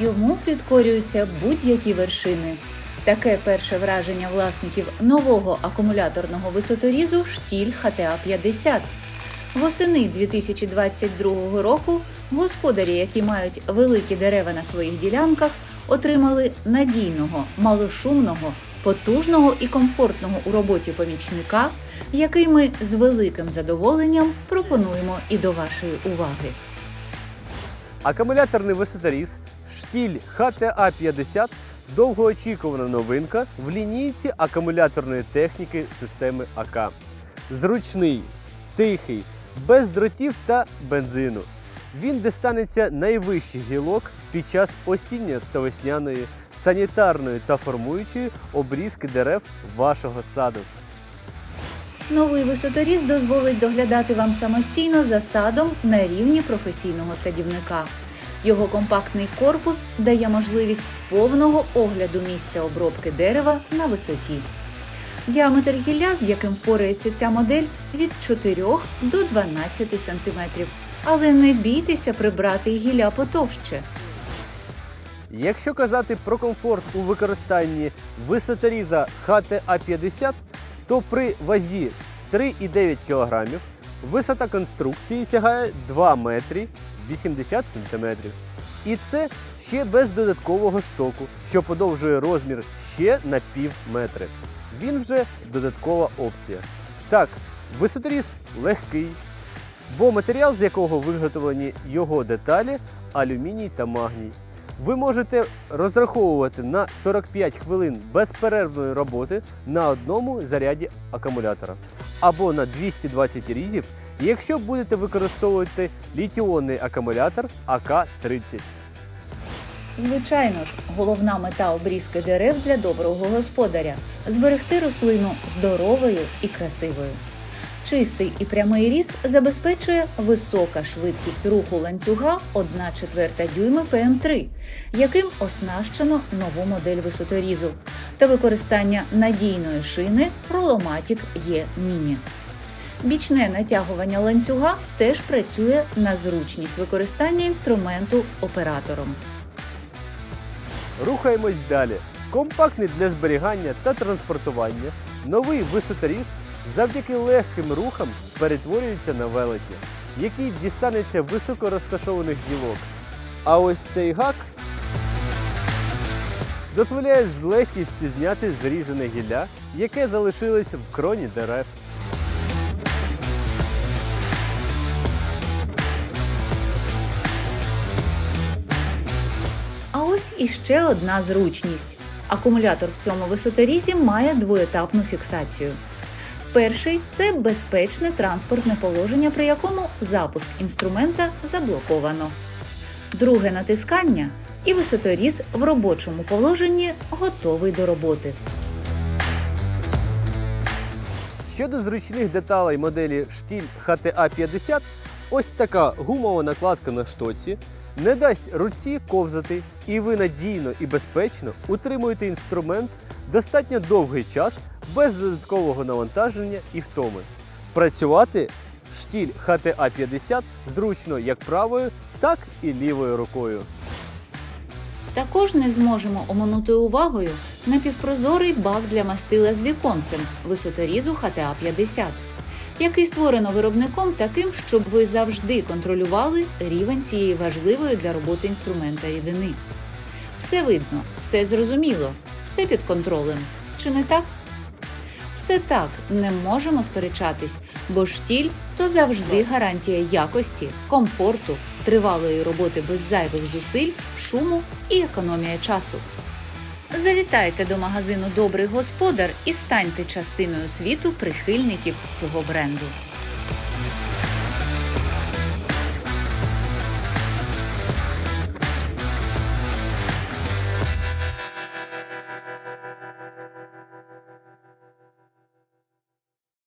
Йому підкорюються будь-які вершини. Таке перше враження власників нового акумуляторного висоторізу штіль ХТА-50. Восени 2022 року господарі, які мають великі дерева на своїх ділянках, отримали надійного, малошумного, потужного і комфортного у роботі помічника, який ми з великим задоволенням пропонуємо і до вашої уваги. Акумуляторний висоторіз штіль ХТА-50 довгоочікувана новинка в лінійці акумуляторної техніки системи АК. Зручний, тихий, без дротів та бензину. Він дістанеться найвищих гілок під час осінньої та весняної, санітарної та формуючої обрізки дерев вашого саду. Новий висоторіз дозволить доглядати вам самостійно за садом на рівні професійного садівника. Його компактний корпус дає можливість повного огляду місця обробки дерева на висоті. Діаметр гілля, з яким впорається ця модель, від 4 до 12 см. Але не бійтеся прибрати гілля потовще. Якщо казати про комфорт у використанні висоторіза ХТА-50, то при вазі 3,9 кг висота конструкції сягає 2 метри 80 см. І це ще без додаткового штоку, що подовжує розмір ще на пів метри. Він вже додаткова опція. Так, висоторіз легкий, бо матеріал, з якого виготовлені його деталі, алюміній та магній. Ви можете розраховувати на 45 хвилин безперервної роботи на одному заряді акумулятора або на 220 різів, якщо будете використовувати літіонний акумулятор АК-30. Звичайно ж, головна мета обрізки дерев для доброго господаря зберегти рослину здоровою і красивою. Чистий і прямий різ забезпечує висока швидкість руху ланцюга 1 четверта дюйма ПМ3, яким оснащено нову модель висоторізу, та використання надійної шини Rolomatic E Mini. Бічне натягування ланцюга теж працює на зручність використання інструменту оператором. Рухаємось далі. Компактний для зберігання та транспортування, новий висоторіз завдяки легким рухам перетворюється на великі, який дістанеться високо розташованих гілок. А ось цей гак дозволяє з легкістю зняти зрізане гілля, яке залишилось в кроні дерев. Ось іще одна зручність. Акумулятор в цьому висоторізі має двоетапну фіксацію. Перший це безпечне транспортне положення, при якому запуск інструмента заблоковано. Друге натискання і висоторіз в робочому положенні готовий до роботи. Щодо зручних деталей моделі штіль HTA50, ось така гумова накладка на штоці не дасть руці ковзати, і ви надійно і безпечно утримуєте інструмент достатньо довгий час без додаткового навантаження і втоми. Працювати штіль HTA50 зручно як правою, так і лівою рукою. Також не зможемо оминути увагою напівпрозорий бак для мастила з віконцем висоторізу ХТА-50, який створено виробником таким, щоб ви завжди контролювали рівень цієї важливої для роботи інструмента рідини. Все видно, все зрозуміло, все під контролем. Чи не так? Все так, не можемо сперечатись, бо штіль то завжди гарантія якості, комфорту, тривалої роботи без зайвих зусиль, шуму і економія часу. Завітайте до магазину Добрий господар і станьте частиною світу прихильників цього бренду.